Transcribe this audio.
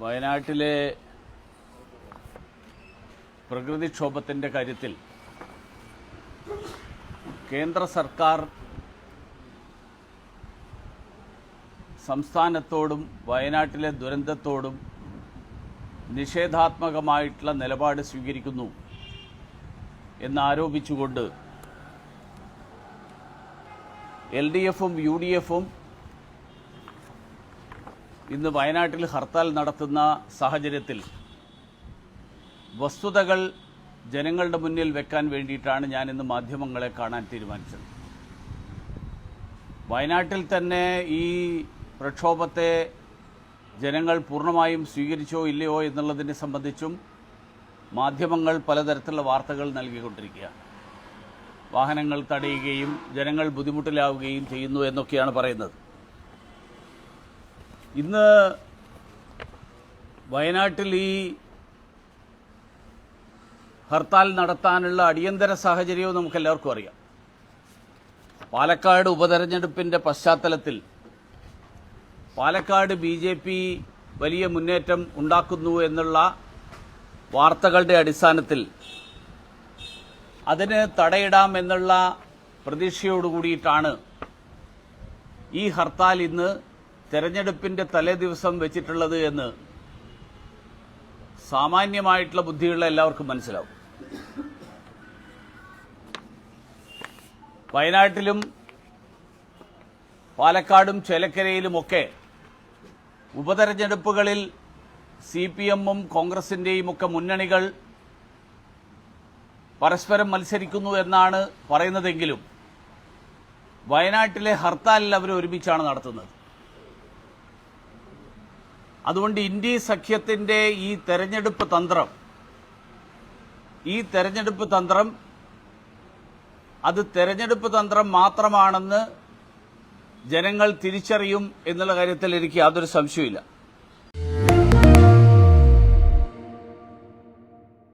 വയനാട്ടിലെ പ്രകൃതിക്ഷോഭത്തിന്റെ കാര്യത്തിൽ കേന്ദ്ര സർക്കാർ സംസ്ഥാനത്തോടും വയനാട്ടിലെ ദുരന്തത്തോടും നിഷേധാത്മകമായിട്ടുള്ള നിലപാട് സ്വീകരിക്കുന്നു എന്നാരോപിച്ചുകൊണ്ട് എൽ ഡി എഫും യു ഡി എഫും ഇന്ന് വയനാട്ടിൽ ഹർത്താൽ നടത്തുന്ന സാഹചര്യത്തിൽ വസ്തുതകൾ ജനങ്ങളുടെ മുന്നിൽ വെക്കാൻ വേണ്ടിയിട്ടാണ് ഞാൻ ഇന്ന് മാധ്യമങ്ങളെ കാണാൻ തീരുമാനിച്ചത്. വയനാട്ടിൽ തന്നെ ഈ പ്രക്ഷോഭത്തെ ജനങ്ങൾ പൂർണമായും സ്വീകരിച്ചോ ഇല്ലയോ എന്നുള്ളതിനെ സംബന്ധിച്ചും മാധ്യമങ്ങൾ പലതരത്തിലുള്ള വാർത്തകൾ നൽകിക്കൊണ്ടിരിക്കുകയാണ്. വാഹനങ്ങൾ തടയുകയും ജനങ്ങൾ ബുദ്ധിമുട്ടിലാവുകയും ചെയ്യുന്നു എന്നൊക്കെയാണ് പറയുന്നത്. ഇന്ന് വയനാട്ടിൽ ഈ ഹർത്താൽ നടത്താനുള്ള അടിയന്തര സാഹചര്യവും നമുക്കെല്ലാവർക്കും അറിയാം. പാലക്കാട് ഉപതെരഞ്ഞെടുപ്പിന്റെ പശ്ചാത്തലത്തിൽ പാലക്കാട് ബി ജെ പി വലിയ മുന്നേറ്റം ഉണ്ടാക്കുന്നു എന്നുള്ള വാർത്തകളുടെ അടിസ്ഥാനത്തിൽ അതിന് തടയിടാം എന്നുള്ള പ്രതീക്ഷയോടുകൂടിയിട്ടാണ് ഈ ഹർത്താൽ ഇന്ന് തെരഞ്ഞെടുപ്പിന്റെ തലേ ദിവസം വെച്ചിട്ടുള്ളത് എന്ന് സാമാന്യമായിട്ടുള്ള ബുദ്ധിയുള്ള എല്ലാവർക്കും മനസ്സിലാവും. വയനാട്ടിലും പാലക്കാടും ചേലക്കരയിലുമൊക്കെ ഉപതെരഞ്ഞെടുപ്പുകളിൽ സി പി എമ്മും കോൺഗ്രസിന്റെയും ഒക്കെ മുന്നണികൾ പരസ്പരം മത്സരിക്കുന്നു എന്നാണ് പറയുന്നതെങ്കിലും വയനാട്ടിലെ ഹർത്താലിൽ അവർ ഒരുമിച്ചാണ് നടത്തുന്നത്. അതുകൊണ്ട് ഇന്ത്യ സഖ്യത്തിന്റെ ഈ തെരഞ്ഞെടുപ്പ് തന്ത്രം ഈ തെരഞ്ഞെടുപ്പ് തന്ത്രം അത് തെരഞ്ഞെടുപ്പ് തന്ത്രം മാത്രമാണെന്ന് ജനങ്ങൾ തിരിച്ചറിയും എന്നുള്ള കാര്യത്തിൽ എനിക്ക് യാതൊരു സംശയമില്ല